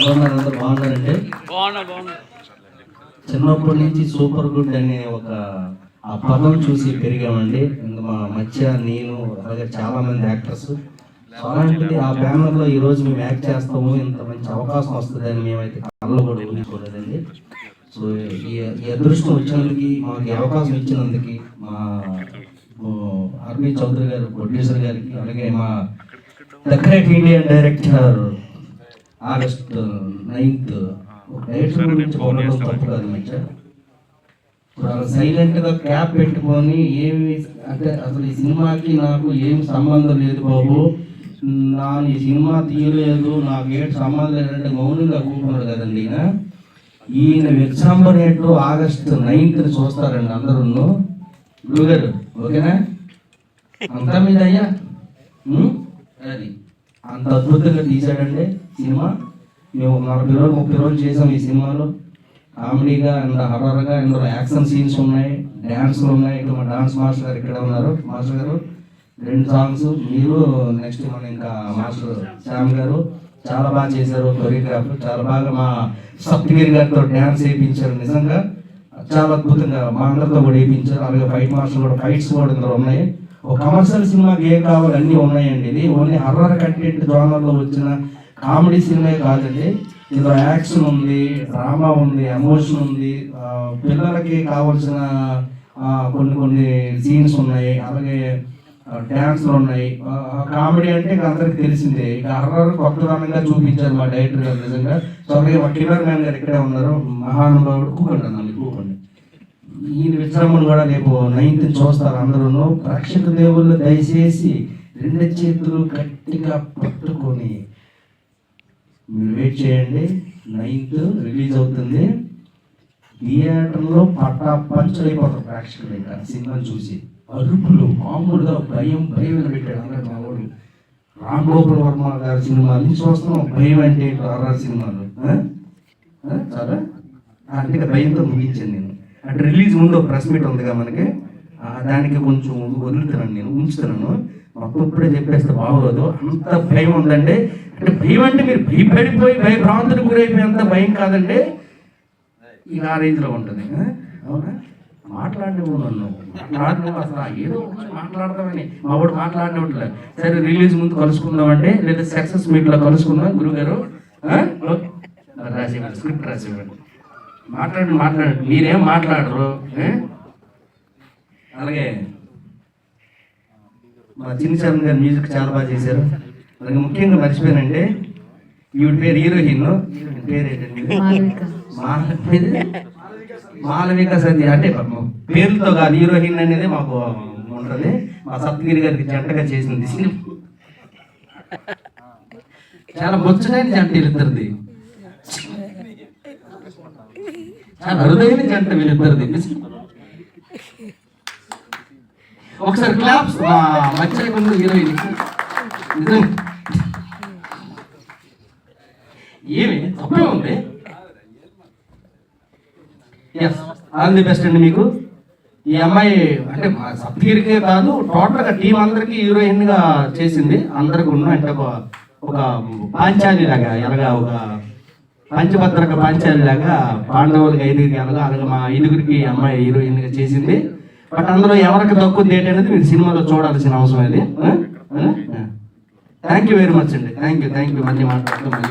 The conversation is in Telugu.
అందరూ బాగున్నారంటే బాగున్నా బాగున్నా చిన్నప్పటి నుంచి సూపర్ గుడ్ అనే ఒక ఆ పదం చూసి పెరిగామండి. ఇంకా మా మధ్య నేను అలాగే చాలా మంది యాక్టర్స్ అలాంటిది ఆ బ్యానర్లో ఈ రోజు మేము యాక్ట్ చేస్తాము ఇంత మంచి అవకాశం వస్తుందని మేమైతే కళ్ళు కూడా ఊహించుకోలేదండి. సో ఈ అదృష్టం వచ్చినందుకు మాకు ఈ అవకాశం ఇచ్చినందుకు మా ఆర్బి చౌదరి గారు ప్రొడ్యూసర్ గారికి అలాగే మా the great Indian director August ninth. Director గురించి పొగడడం తప్పు కాదు మధ్య. క్యాప్ పెట్టుకొని ఏమి అంటే అసలు ఈ సినిమాకి నాకు ఏం సంబంధం లేదు బాబు. నా ఈ సినిమా తీయలేదు నాకు ఏంటి సంబంధం లేదంటే మౌనంగా కూర్చున్నాడు కదండి ఈయన ఈయన విజృంభణేటు ఆగస్టు నైన్త్ చూస్తారండి అందరూ గురుగారు ఓకేనా? అంతా మీద అయ్యా? అది అంత అద్భుతంగా తీశాడండి సినిమా. మేము నలభై రోజులు ముప్పై రోజులు చేసాం ఈ సినిమాలో. కామెడీగా అండ్ హర్రర్గా ఇందులో యాక్షన్ సీన్స్ ఉన్నాయి డ్యాన్స్లు ఉన్నాయి. ఇక్కడ మా డాన్స్ మాస్టర్ గారు ఇక్కడ ఉన్నారు. మాస్టర్ గారు రెండు సాంగ్స్ మీరు నెక్స్ట్ మన ఇంకా మాస్టర్ శ్యామ్ గారు. చాలా బాగా చేశారు కొరియోగ్రాఫ్. చాలా బాగా మా సప్తగిరి గారితో డ్యాన్స్ వేయించారు నిజంగా. చాలా అద్భుతంగా మా అందరితో కూడా వేయించారు. అలాగే ఫైట్ మాస్టర్ కూడా ఫైట్స్ కూడా ఇందులో ఉన్నాయి. ఒక కమర్షియల్ సినిమాకి ఏం కావాలి అన్నీ ఉన్నాయండి ఇది. ఓన్లీ హర్రర్ కంటెంట్ జోనర్లో వచ్చిన కామెడీ సినిమా కాదండి. ఇందులో యాక్షన్ ఉంది డ్రామా ఉంది ఎమోషన్ ఉంది. పిల్లలకి కావాల్సిన కొన్ని కొన్ని సీన్స్ ఉన్నాయి. అలాగే డ్యాన్స్లు ఉన్నాయి. కామెడీ అంటే ఇక అందరికి తెలిసిందే. ఇక హర్రర్ కొత్తదనంగా చూపించారు మా డైరెక్టర్ గారు నిజంగా. సో అలాగే మా కెమెరా మ్యాన్ గారు ఇక్కడే ఉన్నారు. మహానుభావుడు కూకండి అన్నాను కూకండి. ఈయన విచారమని కూడా రేపు నైన్త్ చూస్తారు అందరూ ప్రేక్షక దేవుళ్ళు దయచేసి రెండు చేతులు గట్టిగా పట్టుకొని మీరు వెయిట్ చేయండి. నైన్త్ రిలీజ్ అవుతుంది. థియేటర్లో పట్టా పంచలైపోతారు ప్రేక్షకులు ఇంకా సినిమాని చూసి. అరుపులు మామూలుగా భయం భయం పెట్టాడు అందరూ మా వాడు రామ్ గోపాల్ వర్మ గారి సినిమా నుంచి చూస్తున్నాం. భయం అంటే ఆర్ఆర్ సినిమాలు. సరే చాలా? అంటే భయంతో ముగించాను నేను. అంటే రిలీజ్ ముందు ఒక ప్రెస్ మీట్ ఉందిగా మనకి. దానికి కొంచెం వదులుతున్నాను నేను ఉంచుతున్నాను. మొత్తం ఇప్పుడే చెప్పేస్తే బాగోదు. అంత భయం ఉందండి. అంటే భయం అంటే మీరు భయపడిపోయి భయభ్రాంతులకు గురైపోయేంత భయం కాదండి. ఇలా ఆ రేంజ్లో ఉంటుంది. అవునా? మాట్లాడినవు నన్ను. మాట్లాడినవు అసలు ఏదో మాట్లాడదామని. మా వాడు మాట్లాడినట్లే సరే రిలీజ్ ముందు కలుసుకుందామండి. లేదా సక్సెస్ మీట్లో కలుసుకుందాం గురుగారు. ఆ? ఓకే. రాసివ్వండి స్క్రిప్ట్ రాసివ్వండి మాట్లాడండి మాట్లాడండి. మీరేం మాట్లాడరు? అలాగే. మా చిన్న చరణ్ గారు మ్యూజిక్ చాలా బాగా చేశారు. అలాగే ముఖ్యంగా మర్చిపోయానంటే ఈవిడ పేరు హీరోయిన్. పేరు ఏంటండి? మాలవిక. సతి అంటే పేరుతో కాదు హీరోయిన్ అనేది మాకు ఉంటుంది. మా సప్తగిరి గారికి జంటగా చేసింది సినిమా చాలా ముచ్చటైన జంట వీళ్ళిద్దరిది చాలా అరుదైన జంట వీళ్ళిద్దరిది. ఒకసారి క్లాప్స్ వచ్చే ముందు హీరోయిన్. నిజం. ఏమి? తప్పే ఉంది. ఎస్ ఆల్ ది బెస్ట్ అండి మీకు. ఈ అమ్మాయి అంటే మా కాదు టోటల్గా టీం అందరికీ హీరోయిన్గా చేసింది. అందరికి ఉన్న అంటే ఒక ఒక పాంచాలి లాగా ఎలాగా ఒక పంచభద్రక పాంచాలి లాగా పాండవులకి ఐదుగురికి అలాగే మా ఐదుగురికి అమ్మాయి హీరోయిన్గా చేసింది. బట్ అందులో ఎవరికి తక్కువ ఏంటి అనేది మీరు సినిమాలో చూడాల్సిన అవసరం అది థ్యాంక్ యూ వెరీ మచ్ అండి. థ్యాంక్ యూ థ్యాంక్ యూ మళ్ళీ మాట్లాడుతూ మళ్ళీ